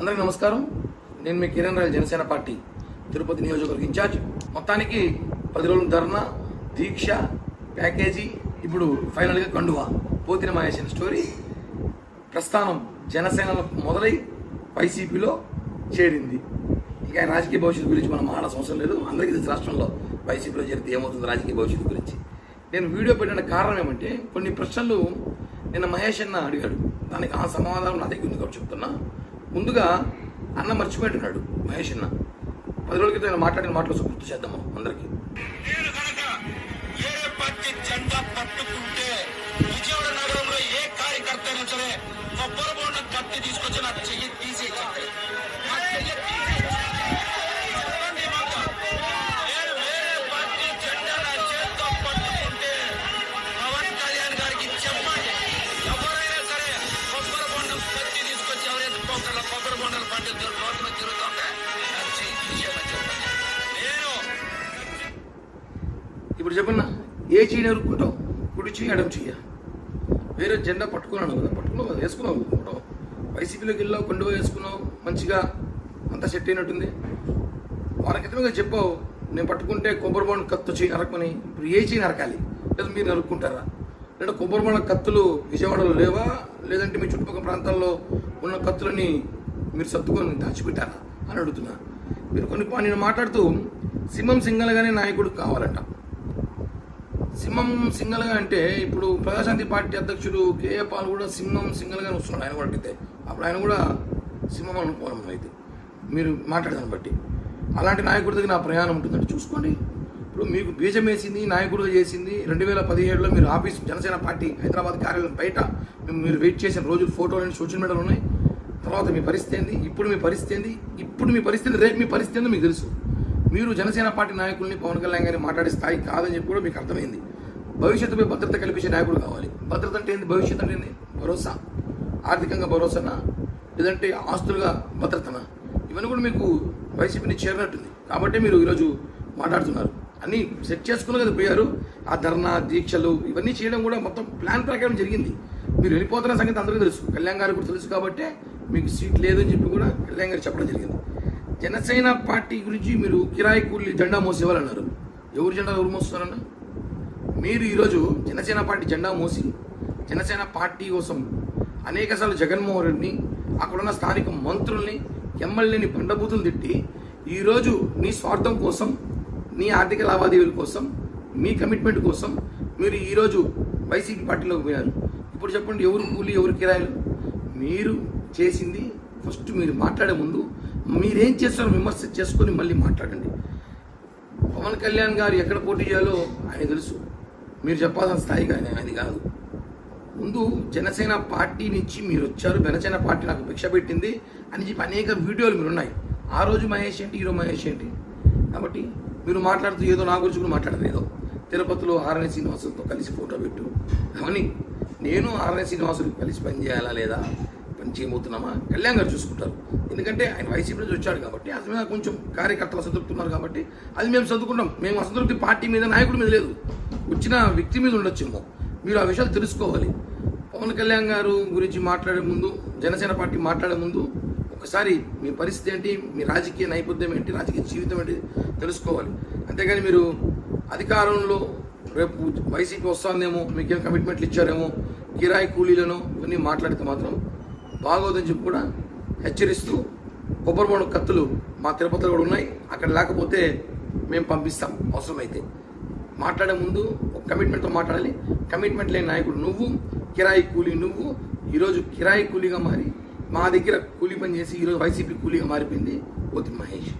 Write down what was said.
అందరికీ నమస్కారం. నేను మీ కిరణ్ రాయల్ జనసేన పార్టీ తిరుపతి నియోజకవర్గ ఇన్ఛార్జ్. మొత్తానికి పది రోజుల ధర్నా దీక్ష ప్యాకేజీ ఇప్పుడు ఫైనల్గా కండువా. పోతిన మహేషన్ స్టోరీ. ప్రస్థానం జనసేనలో మొదలై వైసీపీలో చేరింది. ఇక రాజకీయ భవిష్యత్తు గురించి మనం మాట్లాడాల్సిన అవసరం లేదు. అందరికీ తెలుసు రాష్ట్రంలో వైసీపీలో చేరితే ఏమవుతుంది రాజకీయ భవిష్యత్తు గురించి. నేను వీడియో పెట్టిన కారణం ఏమంటే కొన్ని ప్రశ్నలు నిన్న మహేష్ అన్న అడిగాడు. దానికి ఆ సమాధానం నా దగ్గర ఉంది కాబట్టి చెప్తున్నా. ముందుగా అన్న మర్చిపోయింటున్నాడు మహేష్ అన్న. పది రోజుల క్రితం ఆయన మాట్లాడిన మాటలు ఒకసారి గుర్తు చేద్దాం మనం జెండా పట్టుకుంటే విజయవాడ నగరంలో ఏ కార్యకర్త అయినా సరే కొబ్బరి బోండం కత్తి తీసుకొచ్చి నా చెయ్యి తీసి ఇప్పుడు చెప్పన్నా ఏ చెయ్యి నరుక్కుంటావు కుడి చెయ్యి ఎడం చెయ్య వేరే జెండా పట్టుకున్నాను కదా పట్టుకున్నావు కదా వేసుకున్నావు ఫోటో. వైసీపీలోకి వెళ్ళావు కొండవ వేసుకున్నావు మంచిగా అంతా సెట్ అయినట్టుంది. వారి క్రితమే చెప్పావు నేను పట్టుకుంటే కొబ్బరి బొండ కత్తు చేయి నరకమని. ఇప్పుడు ఏ చేయి నరకాలి? లేదా మీరు నరుక్కుంటారా? లేదా కొబ్బరి బొండ కత్తులు విజయవాడలో లేవా? లేదంటే మీ చుట్టుపక్కల ప్రాంతాల్లో ఉన్న కత్తులని మీరు సర్దుకొని దాచిపెట్టారా అని అడుగుతున్నా. మీరు కొన్ని నేను మాట్లాడుతూ సింహం సింగల్గానే నాయకుడు కావాలంట. సింహం సింగల్గా అంటే ఇప్పుడు ప్రజాశాంతి పార్టీ అధ్యక్షుడు కేఏ పాల్ కూడా సింహం సింగల్గానే వస్తున్నాడు ఆయన కూడా అడిగితే. అప్పుడు ఆయన కూడా సింహం అనుకోవడం అయితే మీరు మాట్లాడదాన్ని బట్టి. అలాంటి నాయకుడి దగ్గర నా ప్రయాణం ఉంటుందంటే చూసుకోండి. ఇప్పుడు మీకు బీజం వేసింది నాయకుడుగా చేసింది రెండు వేల పదిహేడులో మీరు ఆఫీస్ జనసేన పార్టీ హైదరాబాద్ కార్యాలయం బయట మేము- మీరు వెయిట్ చేసిన రోజు ఫోటోలు సోషల్ మీడియాలో ఉన్నాయి. తర్వాత మీ పరిస్థితి ఏంది? ఇప్పుడు మీ పరిస్థితి ఏంది? ఇప్పుడు మీ పరిస్థితి రేపు మీ పరిస్థితి ఏందో మీకు తెలుసు. మీరు జనసేన పార్టీ నాయకుల్ని పవన్ కళ్యాణ్ గారిని మాట్లాడే స్థాయి కాదని చెప్పి కూడా మీకు అర్థమైంది. భవిష్యత్తుపై భద్రత కల్పించే నాయకుడు కావాలి. భద్రత అంటే ఏంది? భవిష్యత్తు అంటే ఏంది? భరోసా. ఆర్థికంగా భరోసానా? లేదంటే ఆస్తులుగా భద్రతనా? ఇవన్నీ కూడా మీకు వైసీపీని చేరినట్టుంది. కాబట్టి మీరు ఈరోజు మాట్లాడుతున్నారు. అన్నీ సెట్ చేసుకున్న కదా పోయారు ఆ ధర్నా దీక్షలు ఇవన్నీ చేయడం కూడా మొత్తం ప్లాన్ ప్రకారం జరిగింది. మీరు వెళ్ళిపోతున్న సంగతి అందరికీ తెలుసు. కళ్యాణ్ గారు కూడా తెలుసు కాబట్టి మీకు సీట్ లేదని చెప్పి కూడా కళ్యాణ్ గారు చెప్పడం జరిగింది. జనసేన పార్టీ గురించి మీరు కిరాయి కూలి జెండా మోసేవాళ్ళన్నారు ఎవరు జెండా ఎవరు మోస్తున్నారన్న? మీరు ఈరోజు జనసేన పార్టీ జెండా మోసి జనసేన పార్టీ కోసం అనేకసార్లు జగన్మోహన్ రెడ్డిని అక్కడున్న స్థానిక మంత్రుల్ని ఎమ్మెల్యేని పండబూతులు తిట్టి ఈరోజు నీ స్వార్థం కోసం నీ ఆర్థిక లావాదేవీల కోసం మీ కమిట్మెంట్ కోసం మీరు ఈరోజు వైసీపీ పార్టీలోకి పోయారు. ఇప్పుడు చెప్పండి ఎవరు కూలి ఎవరు కిరాయిలు? మీరు చేసింది ఫస్ట్ మీరు మాట్లాడే ముందు మీరేం చేస్తారో విమర్శ చేసుకొని మళ్ళీ మాట్లాడండి. పవన్ కళ్యాణ్ గారు ఎక్కడ పోటీ చేయాలో ఆయన తెలుసు. మీరు చెప్పాల్సిన స్థాయికి ఆయన అది కాదు. ముందు జనసేన పార్టీ నుంచి మీరు వచ్చారు. జనసేన పార్టీ నాకు భిక్ష పెట్టింది అని చెప్పి అనేక వీడియోలు మీరు ఉన్నాయి. ఆ రోజు మహేష్ ఏంటి ఈరోజు మహేష్ ఏంటి? కాబట్టి మీరు మాట్లాడుతూ ఏదో నా గురించి కూడా మాట్లాడరు ఏదో తిరుపతిలో ఆర్ఎన్ శ్రీనివాసులతో కలిసి ఫోటో పెట్టు. అవన్నీ. నేను ఆర్ఎన్ శ్రీనివాసులు కలిసి పని చేయాలా లేదా? చేయబోతున్నామా? కళ్యాణ్ గారు చూసుకుంటారు. ఎందుకంటే ఆయన వైసీపీ నుంచి వచ్చాడు కాబట్టి అది మీద కొంచెం కార్యకర్తలు అసంతృప్తున్నారు కాబట్టి అది మేము చదువుకుంటాం మేము అసంతృప్తి పార్టీ మీద నాయకుడి మీద లేదు. వచ్చిన వ్యక్తి మీద ఉండొచ్చేమో. మీరు ఆ విషయాలు తెలుసుకోవాలి. పవన్ కళ్యాణ్ గారు గురించి మాట్లాడే ముందు జనసేన పార్టీ మాట్లాడే ముందు ఒకసారి మీ పరిస్థితి ఏంటి? మీ రాజకీయ నైపుణ్యం ఏంటి? రాజకీయ జీవితం ఏంటి? తెలుసుకోవాలి. అంతేగాని మీరు అధికారంలో రేపు వైసీపీ వస్తుందేమో మీకేం కమిట్మెంట్లు ఇచ్చారేమో కిరాయి కూలీలను ఇవన్నీ మాట్లాడితే మాత్రం బాగోదని చెప్పి కూడా హెచ్చరిస్తూ కొబ్బరి బొండ కత్తులు మా తిరుపతిలో కూడా ఉన్నాయి. అక్కడ లేకపోతే మేము పంపిస్తాం. అవసరమైతే మాట్లాడే ముందు ఒక కమిట్మెంట్తో మాట్లాడాలి. కమిట్మెంట్ లేని నాయకుడు నువ్వు కిరాయి కూలీ నువ్వు. ఈరోజు కిరాయి కూలీగా మారి మా దగ్గర కూలీ పని చేసి ఈరోజు వైసీపీ కూలీగా మారిపోయింది పోతి మహేష్.